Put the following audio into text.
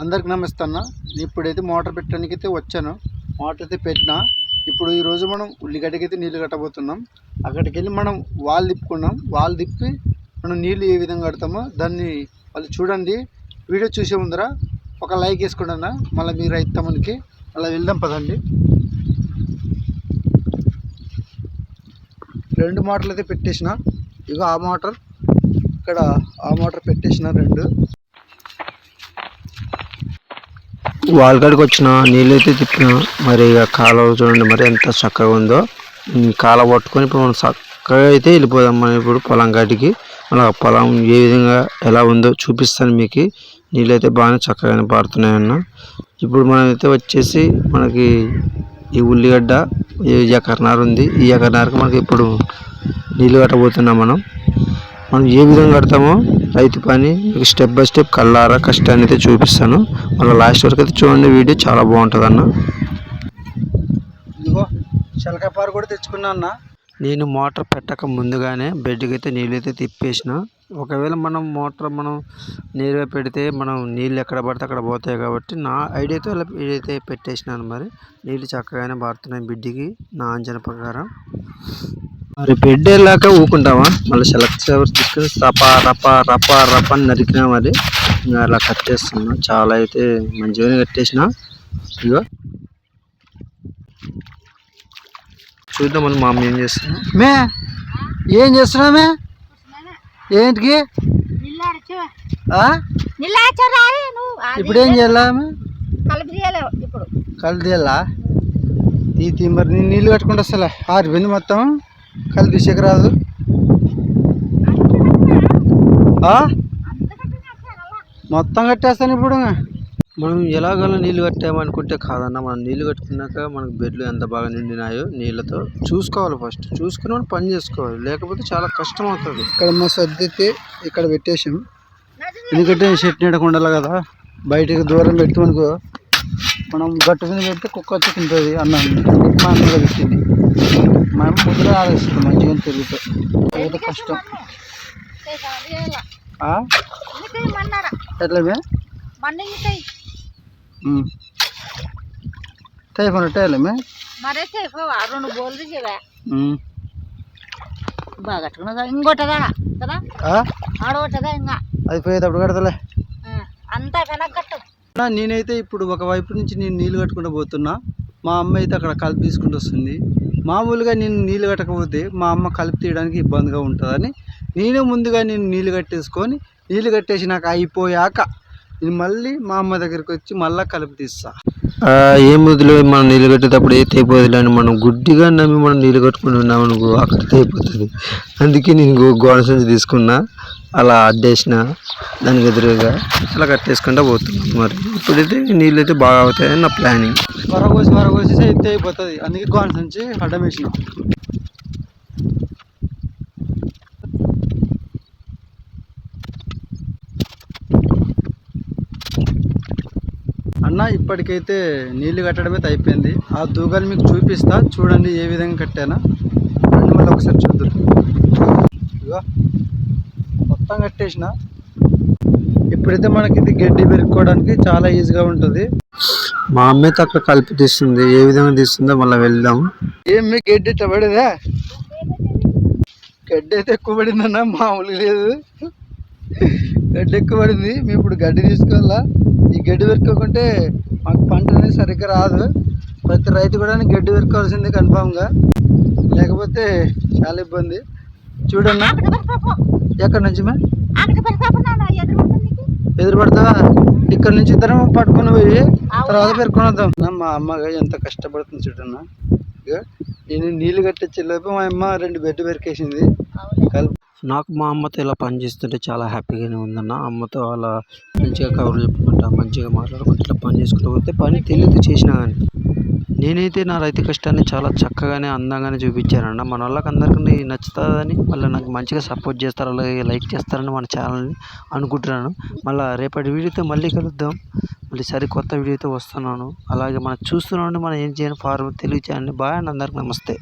అందరికి నమస్తే ఇప్పుడైతే మోటార్ పెట్టడానికి అయితే వచ్చాను. మోటార్ అయితే పెట్టినా. ఇప్పుడు ఈరోజు మనం ఉల్లిగడ్డకి అయితే నీళ్ళు కట్టబోతున్నాం. అక్కడికి వెళ్ళి మనం వాళ్ళు తిప్పుకున్నాం. వాళ్ళు తిప్పి మనం నీళ్ళు ఏ విధంగా కడతామో దాన్ని వాళ్ళు చూడండి. వీడియో చూసే ముందర ఒక లైక్ వేసుకోండి మళ్ళీ మీరు రైతు మనకి అలా వెళ్దాం పదండి. రెండు మోటార్లు అయితే పెట్టేసిన. ఇగో ఆ మోటార్. ఇక్కడ ఆ మోటార్ పెట్టేసిన రెండు. వాల్కాడికి వచ్చిన నీళ్ళైతే తిప్పిన మరి ఇక కాలువ చూడండి మరి ఎంత చక్కగా ఉందో. కాల పట్టుకొని ఇప్పుడు మనం చక్కగా అయితే వెళ్ళిపోదాం మనం ఇప్పుడు పొలం కాటికి మన పొలం ఏ విధంగా ఎలా ఉందో చూపిస్తాను మీకు. నీళ్ళైతే బాగానే చక్కగానే పారుతున్నాయన్న. ఇప్పుడు మనం అయితే వచ్చేసి మనకి ఈ ఉల్లిగడ్డ ఈ ఎకరనారు ఉంది. ఈ ఎకరనారుకి మనకి ఇప్పుడు నీళ్ళు కట్టబోతున్నాం మనం. మనం ఏ విధంగా కడతామో రైతు పని మీకు స్టెప్ బై స్టెప్ కళ్ళారా కష్టాన్ని అయితే చూపిస్తాను. మళ్ళీ లాస్ట్ వరకు అయితే చూడండి వీడియో చాలా బాగుంటుంది అన్న ఇదిగో శలకాపారు కూడా తెచ్చుకున్నా అన్న. నేను మోటార్ పెట్టక ముందుగానే బెడ్కి అయితే నీళ్ళు అయితే తిప్పేసిన. ఒకవేళ మనం మోటార్ మనం నీరుగా పెడితే మనం నీళ్ళు ఎక్కడ పడితే అక్కడ పోతాయి కాబట్టి నా ఐడియాతో ఇలా ఇదైతే పెట్టేసినాను మరి నీళ్ళు చక్కగానే పారుతున్నాయి బిడ్డికి నా అంచనా ప్రకారం. మరి బెడ్ వెళ్ళాక ఊకుంటామా మళ్ళీ సెలెక్ట్ సేవర్ తీసుకుని రప రప రప రప అని నరికినా మరి ఇంకా అలా కట్టేస్తున్నా చాలా అయితే మంచిగానే కట్టేసిన ఇగో చూద్దాం మళ్ళీ మా అమ్మ ఏం చేస్తున్నా మే ఏం చేస్తున్నామే ఏంటికి? ఆ? ఇప్పుడు ఏం చేయాలా? కలిపి తీయాలా. తీ తీ మరి నీళ్ళు కట్టుకుంటా అసలు ఆరిపోయింది మొత్తం. రాదు ఆ? మొత్తం కట్టేస్తాను ఇప్పుడు మనం ఎలాగలా నీళ్ళు కట్టామనుకుంటే కాదన్న మనం నీళ్ళు కట్టుకున్నాక మనకు బెడ్లు ఎంత బాగా నిండినాయో నీళ్ళతో చూసుకోవాలి ఫస్ట్. చూసుకుని మనం పని చేసుకోవాలి. లేకపోతే చాలా కష్టం అవుతుంది ఇక్కడ మా సర్దితే ఇక్కడ పెట్టేసాం ఎందుకంటే చెట్టు నీడకుండాలి కదా. బయటకు దూరం పెట్టుకోనుకో మనం గట్టు మీద పెడితే కుక్క వచ్చి తింటుంది అన్నాన్ని మా అన్న పెట్టింది. మా అమ్మ ముద్ర ఆలోచిస్తుంది మంచిగా తిరుగుతాయి ఏదో కష్టం. ఎట్లా టైఫోన్ టైలమే మరే రెండు బోల్ది చేయవా బాగా కట్టుకున్నదా ఇంకోటదా కదా? ఆడగొట్టదా ఇంకా? అది పోయేటప్పుడు కడతలే. అంతా నేనైతే ఇప్పుడు ఒక వైపు నుంచి నేను నీళ్ళు కట్టుకుంటూ పోతున్నా. మా అమ్మ అయితే అక్కడ కలుపు తీసుకుంటూ వస్తుంది. మామూలుగా నేను నీళ్ళు కట్టకపోతే మా అమ్మ కలుపు తీయడానికి ఇబ్బందిగా ఉంటుందని నేను ముందుగా నేను నీళ్ళు కట్టేసుకొని నీళ్ళు కట్టేసి నాకు అయిపోయాక నేను మళ్ళీ మా అమ్మ దగ్గరికి వచ్చి మళ్ళీ కలుపు తీస్తా. ఏం వదిలే మనం నీళ్ళు కట్టేటప్పుడు ఏ తెగిపోదులే అని మనం గుడ్డిగా నమ్మి మనం నీళ్ళు కట్టుకుని ఉన్నాం అనుకో అక్కడ తెగిపోతుంది అందుకే నేను గోడ సంచి తీసుకున్నా. అలా అడ్డేసిన దానికి ఎదురుగా అలా కట్టేసుకుంటా పోతున్నాం. మరి ఇప్పుడైతే నీళ్ళు అయితే బాగా అవుతాయని నా ప్లానింగ్. వరకోసి వరకోసి అయితే అయిపోతుంది. అందుకే కాన్స్ నుంచి అడ్డం వేసిన. అన్న ఇప్పటికైతే నీళ్ళు కట్టడమే అయిపోయింది. ఆ దూగాలు మీకు చూపిస్తా. చూడండి ఏ విధంగా కట్టానా. మళ్ళీ ఒకసారి చూద్దాం ఇదిగో. మొత్తం కట్టేసిన. ఇప్పుడైతే మనకి ఇది గడ్డి పెరుక్కోవడానికి చాలా ఈజీగా ఉంటుంది. మా అమ్మ అక్కడ కలిపి తీస్తుంది. ఏ విధంగా తీస్తుందో మళ్ళీ వెళ్దాం. ఏం మీకు గడ్డి ఇట్లా పడేదా? గడ్డి అయితే ఎక్కువ పడిందన్న మామూలు లేదు. గడ్డి ఎక్కువ పడింది. మేము ఇప్పుడు గడ్డి తీసుకోవాలా? ఈ గడ్డి పెరుక్కోకుంటే మాకు పంట అనేది సరిగ్గా రాదు. ప్రతి రైతు కూడా గడ్డి పెరుక్కోవాల్సిందే కన్ఫామ్గా లేకపోతే చాలా ఇబ్బంది. చూడన్నా? ఎక్కడి నుంచి ఎదురు పడతావా ఇక్కడ నుంచి ఇద్దరం పట్టుకొని పోయి తర్వాత పెరుకొని వద్దాం. నా మా అమ్మగా ఎంత కష్టపడుతుంది చూడన్నా. నేను నీళ్ళు కట్టించే లోపు మా అమ్మ రెండు బెడ్ పెరికేసింది. కలిపి నాకు మా అమ్మతో ఇలా పని చేస్తుంటే చాలా హ్యాపీగానే ఉందన్న. అమ్మతో అలా మంచిగా కబుర్లు చెప్పుకుంటా మంచిగా మాట్లాడుకుంటూ ఇట్లా పని చేసుకుంటూ పోతే పని తెలియదు చేసినా కానీ నేనైతే నా రైతు కష్టాన్ని చాలా చక్కగానే అందంగానే చూపించానన్న మన వాళ్ళకి అందరికీ నచ్చుతుందని మళ్ళీ నాకు మంచిగా సపోర్ట్ చేస్తారు అలాగే లైక్ చేస్తారని మన ఛానల్ని అనుకుంటున్నాను. మళ్ళీ రేపటి వీడియోతో మళ్ళీ కలుద్దాం. మళ్ళీ సరి కొత్త వీడియోతో వస్తున్నాను. అలాగే మనం చూస్తున్నాం మనం ఏం చేయాలి ఫార్మ్ తెలియచేయండి బాయ్ అండ్ అందరికి నమస్తే.